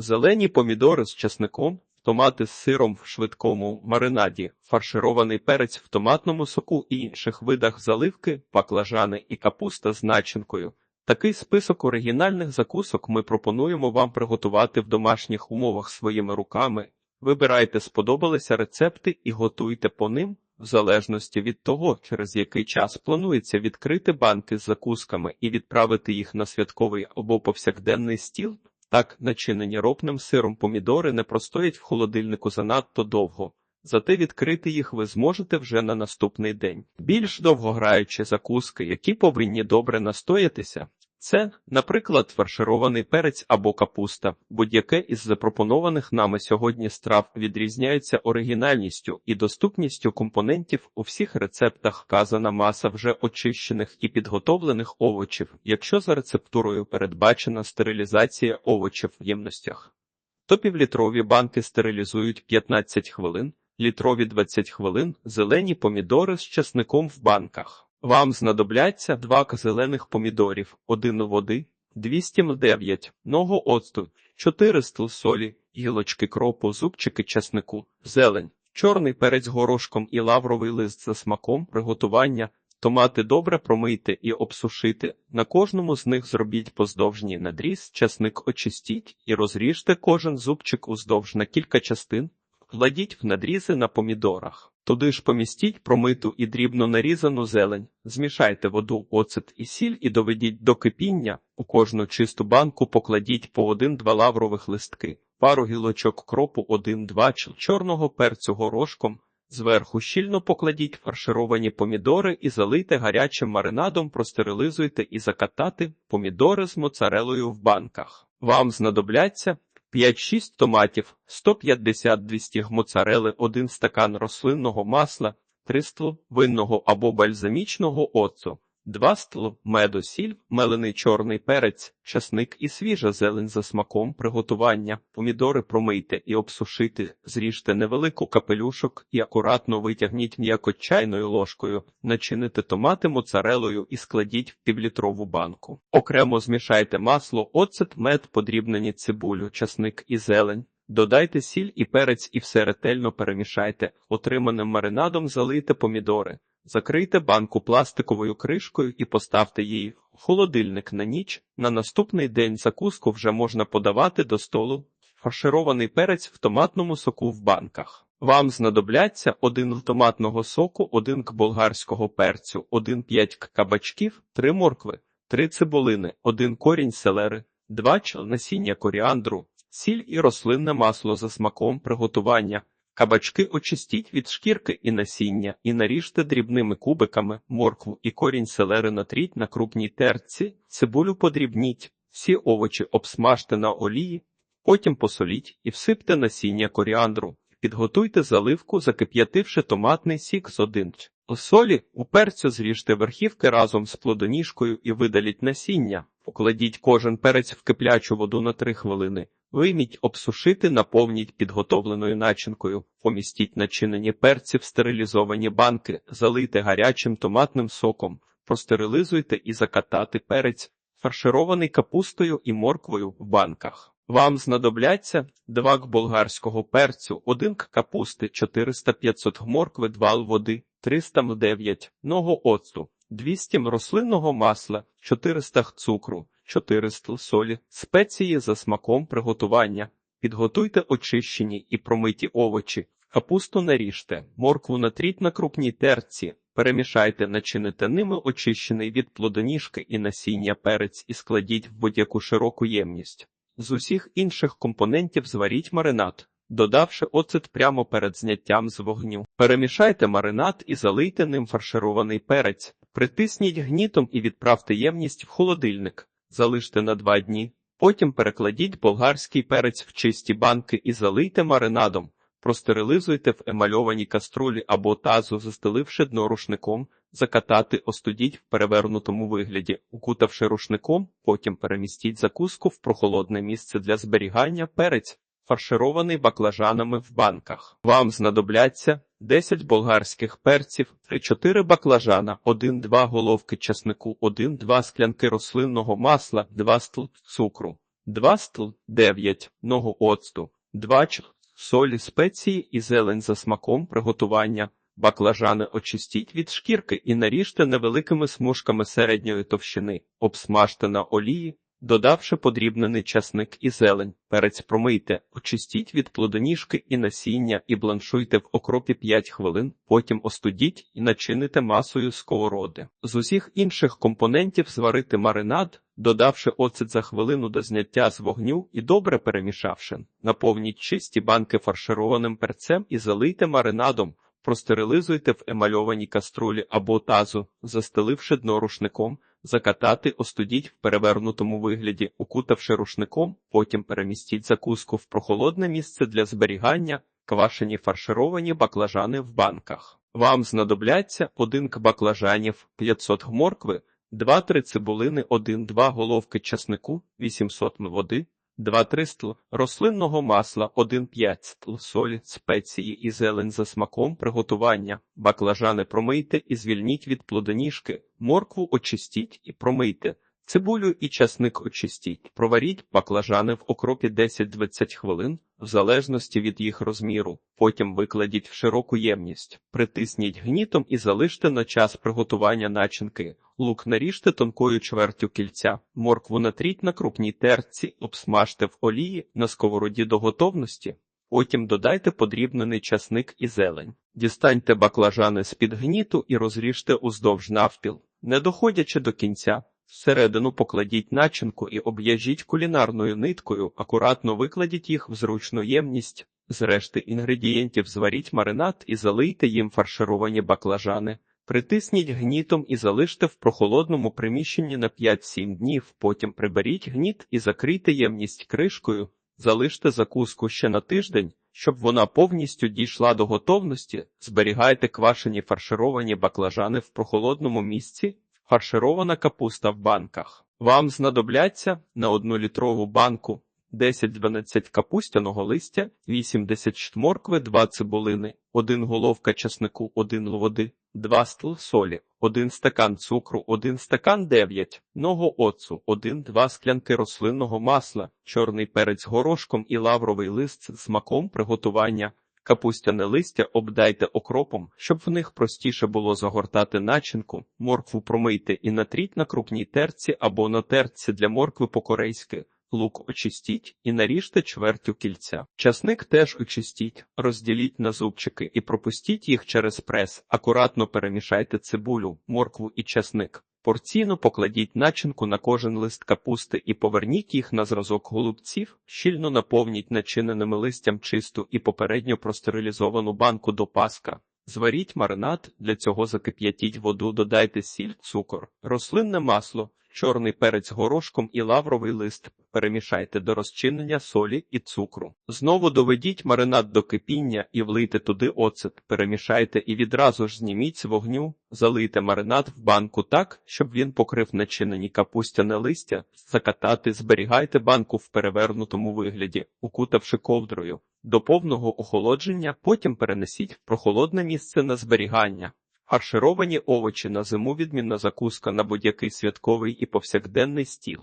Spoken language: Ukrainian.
Зелені помідори з часником, томати з сиром в швидкому маринаді, фарширований перець в томатному соку і інших видах заливки, баклажани і капуста з начинкою. Такий список оригінальних закусок ми пропонуємо вам приготувати в домашніх умовах своїми руками. Вибирайте сподобалися рецепти і готуйте по ним, в залежності від того, через який час планується відкрити банки з закусками і відправити їх на святковий або повсякденний стіл. Так, начинені ропним сиром помідори не простоять в холодильнику занадто довго. Зате відкрити їх ви зможете вже на наступний день. Більш довгограючі закуски, які повинні добре настоятися, це, наприклад, фарширований перець або капуста. Будь-яке із запропонованих нами сьогодні страв відрізняється оригінальністю і доступністю компонентів у всіх рецептах вказана маса вже очищених і підготовлених овочів, якщо за рецептурою передбачена стерилізація овочів в ємностях. То півлітрові банки стерилізують 15 хвилин, літрові 20 хвилин, зелені помідори з часником в банках. Вам знадобляться два зелених помідорів, один води, 200 мл, ногу оцту, 4 стл солі, гілочки кропу, зубчики часнику, зелень, чорний перець горошком і лавровий лист за смаком приготування. Томати добре промийте і обсушити. На кожному з них зробіть поздовжній надріз, часник очистіть і розріжте кожен зубчик уздовж на кілька частин, кладіть в надрізи на помідорах. Туди ж помістіть промиту і дрібно нарізану зелень, змішайте воду, оцет і сіль і доведіть до кипіння. У кожну чисту банку покладіть по 1-2 лаврових листки, пару гілочок кропу, 1-2 чорного перцю горошком. Зверху щільно покладіть фаршировані помідори і залийте гарячим маринадом, простерилизуйте і закатати помідори з моцарелою в банках. Вам знадобляться 5-6 томатів, 150-200 моцарели, 1 стакан рослинного масла, 300 винного або бальзамічного оцу, 2 стл меду, сіль, мелений чорний перець, часник і свіжа зелень за смаком приготування. Помідори промийте і обсушити, зріжте невелику капелюшок і акуратно витягніть м'яко чайною ложкою, начините томати моцарелою і складіть в півлітрову банку. Окремо змішайте масло, оцет, мед, подрібнені цибулю, часник і зелень. Додайте сіль і перець і все ретельно перемішайте. Отриманим маринадом залийте помідори. Закрийте банку пластиковою кришкою і поставте її в холодильник на ніч. На наступний день закуску вже можна подавати до столу. Фарширований перець в томатному соку в банках. Вам знадобляться 1 томатного соку, 1 к болгарського перцю, 1 5 к кабачків, 3 моркви, 3 цибулини, 1 корінь селери, 2 чл насіння коріандру, сіль і рослинне масло за смаком приготування. Кабачки очистіть від шкірки і насіння і наріжте дрібними кубиками, моркву і корінь селери натріть на крупній терці, цибулю подрібніть, всі овочі обсмажте на олії, потім посоліть і всипте насіння коріандру. Підготуйте заливку, закип'ятивши томатний сік з один. У солі у перцю зріжте верхівки разом з плодоніжкою і видаліть насіння. Покладіть кожен перець в киплячу воду на 3 хвилини. Вийміть, обсушити, наповніть підготовленою начинкою, помістіть начинені перці в стерилізовані банки, залийте гарячим томатним соком, простерилизуйте і закатати перець, фарширований капустою і морквою в банках. Вам знадобляться 2 к болгарського перцю, 1 к капусти, 400-500 моркви, 2 л води, 300 м 9 ногу оцту, 200 м рослинного масла, 400 г цукру. 4 стл солі, спеції за смаком приготування. Підготуйте очищені і промиті овочі, капусту наріжте, моркву натріть на крупній терці, перемішайте, начините ними очищений від плодоніжки і насіння перець і складіть в будь-яку широку ємність. З усіх інших компонентів зваріть маринад, додавши оцет прямо перед зняттям з вогню. Перемішайте маринад і залийте ним фарширований перець, притисніть гнітом і відправте ємність в холодильник. Залиште на два дні, потім перекладіть болгарський перець в чисті банки і залийте маринадом, простерилизуйте в емальованій каструлі або тазу, застеливши дно рушником, закатати, остудіть в перевернутому вигляді, укутавши рушником, потім перемістіть закуску в прохолодне місце для зберігання перець, фарширований баклажанами в банках. Вам знадобляться 10 болгарських перців, 3-4 баклажана, 1-2 головки часнику, 1-2 склянки рослинного масла, 2 стл цукру, 2 стл, 9 ногу оцту, 2 ч, солі, спеції і зелень за смаком приготування. Баклажани очистіть від шкірки і наріжте невеликими смужками середньої товщини, обсмажте на олії, додавши подрібнений часник і зелень. Перець промийте, очистіть від плодоніжки і насіння і бланшуйте в окропі 5 хвилин, потім остудіть і начините масою сковороди. З усіх інших компонентів зварити маринад, додавши оцет за хвилину до зняття з вогню і добре перемішавши. Наповніть чисті банки фаршированим перцем і залийте маринадом. Простерилизуйте в емальованій каструлі або тазу, застеливши дно рушником, закатати, остудіть в перевернутому вигляді, укутавши рушником, потім перемістіть закуску в прохолодне місце для зберігання, квашені фаршировані баклажани в банках. Вам знадобляться 1 к баклажанів, 500 г моркви, 2-3 цибулини, 1-2 головки часнику, 800 м води, 2-3 стл рослинного масла, 1-5 стл солі, спеції і зелень за смаком приготування. Баклажани промийте і звільніть від плодоніжки, моркву очистіть і промийте. Цибулю і часник очистіть. Проваріть баклажани в окропі 10-20 хвилин, в залежності від їх розміру. Потім викладіть в широку ємність. Притисніть гнітом і залиште на час приготування начинки. Лук наріжте тонкою чвертю кільця. Моркву натріть на крупній терці, обсмажте в олії на сковороді до готовності. Потім додайте подрібнений часник і зелень. Дістаньте баклажани з-під гніту і розріжте уздовж навпіл, не доходячи до кінця. Всередину покладіть начинку і об'яжіть кулінарною ниткою, акуратно викладіть їх в зручну ємність. З решти інгредієнтів зваріть маринад і залийте їм фаршировані баклажани. Притисніть гнітом і залиште в прохолодному приміщенні на 5-7 днів, потім приберіть гніт і закрийте ємність кришкою, залиште закуску ще на тиждень, щоб вона повністю дійшла до готовності, зберігайте квашені фаршировані баклажани в прохолодному місці, фарширована капуста в банках. Вам знадобляться на 1 літрову банку 10-12 капустяного листя, 80 моркви, 2 цибулини, 1 головка часнику, 1 води, 2 стл солі, 1 стакан цукру, 1 стакан 9, ногу оцу, 1-2 склянки рослинного масла, чорний перець горошком і лавровий лист з смаком приготування. Капустяне листя обдайте окропом, щоб в них простіше було загортати начинку, моркву промийте і натріть на крупній терці або на терці для моркви по-корейськи. Лук очистіть і наріжте чвертю кільця. Часник теж очистіть, розділіть на зубчики і пропустіть їх через прес. Акуратно перемішайте цибулю, моркву і часник. Порційно покладіть начинку на кожен лист капусти і поверніть їх на зразок голубців, щільно наповніть начиненими листям чисту і попередньо простерилізовану банку до паска. Зваріть маринад, для цього закип'ятіть воду, додайте сіль, цукор, рослинне масло, чорний перець горошком і лавровий лист. Перемішайте до розчинення солі і цукру. Знову доведіть маринад до кипіння і влийте туди оцет. Перемішайте і відразу ж зніміть з вогню, залийте маринад в банку так, щоб він покрив начинені капустяне листя, закатати, зберігайте банку в перевернутому вигляді, укутавши ковдрою. До повного охолодження потім перенесіть в прохолодне місце на зберігання. Фаршировані овочі на зиму відмінна закуска на будь-який святковий і повсякденний стіл.